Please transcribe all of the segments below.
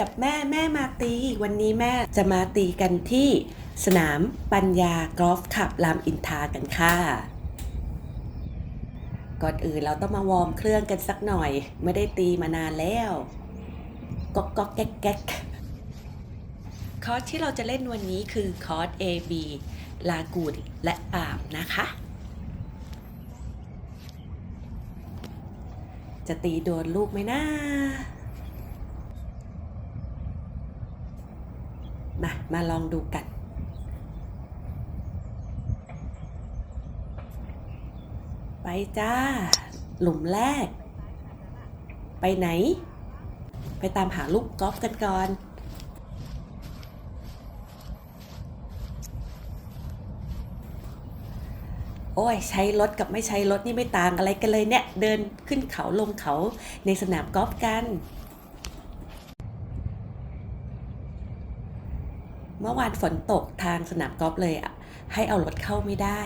กับแม่แม่มาตี วันนี้แม่จะมาตีกันที่สนามปัญญากอล์ฟคลับรามอินทากันค่ะ ก่อนอื่นเราต้องมาวอร์มเครื่องกันสักหน่อย ไม่ได้ตีมานานแล้วก๊อกก๊อกแก๊กแก๊กคอร์สที่เราจะเล่นวันนี้คือคอร์ส AB ลากูดและปามนะคะ จะตีโดนลูกไหมนะ มา มาลองดูกัน ไปจ้า หลุมแรก ไปไหน ไปตามหาลูกกอล์ฟกันก่อนโอ้ยใช้รถกับไม่ใช้รถนี่ไม่ต่างอะไรกันเลยเนี่ย เดินขึ้นเขาลงเขาในสนามกอล์ฟกัน เมื่อวานฝนตกทางสนามกอล์ฟเลยอะให้เอารถเข้าไม่ได้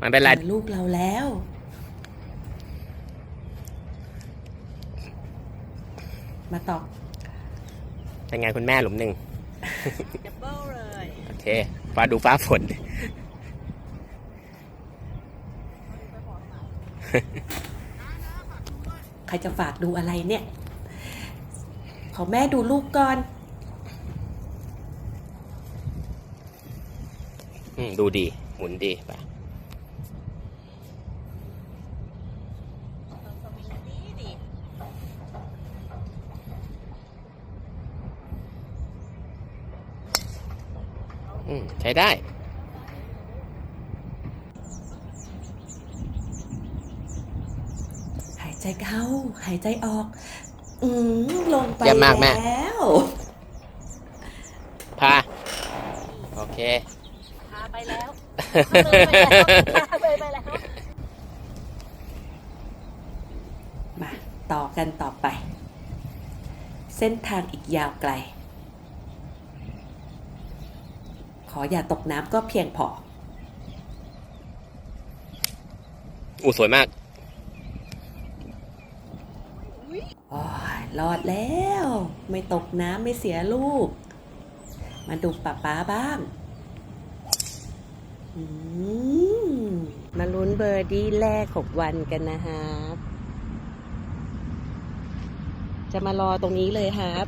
มันเป็นไรเจอลูกเราแล้ว มาตอบเป็นไงคุณแม่หลุมหนึ่งดับเบิลเลยโอเคฟ้าดูฟ้าฝนใครจะฝากดูอะไรเนี่ย ขอแม่ดูลูกก่อน อืม ดูดี หมุนดีไปอืมใช้ได้หายใจเข้า หายใจออก อืมลงไปเยี่ยมมากแม่แล้ว พา โอเค พาไปแล้ว เลยไปแล้วพาเลยไปแล้วมาต่อกันต่อไป เส้นทางอีกยาวไกล ขออย่าตกน้ำก็เพียงพออู้สวยมากโอ้ยรอดแล้ว ไม่ตกน้ำไม่เสียลูก มาดูป้าป้าบ้างอื มาลุ้นเบอร์ดี้แรกของวันกันนะฮะจะมารอตรงนี้เลยครับ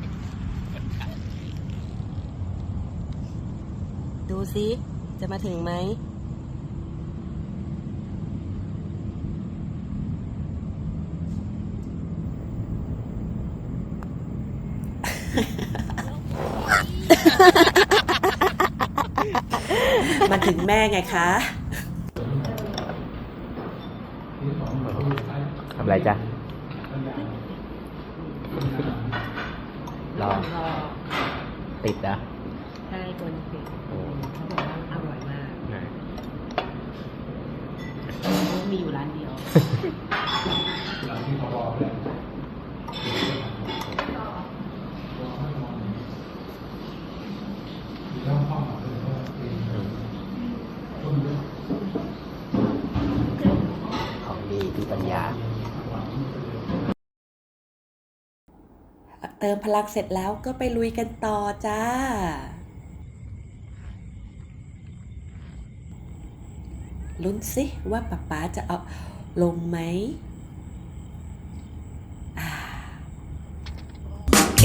ดูซิ จะมาถึงไหม มาถึง แม่ไงคะทำไรจ๊ะรอติดอะใช่ตัวนี้คือเขาบอกว่าอร่อยมากมีอยู่ร้านเดียว ของดีที่ปัญญา เติมพลังเสร็จแล้วก็ไปลุยกันต่อจ้า ลุ้นสิว่าป๊าป๊าจะเอาลงไหมอ่าโอเค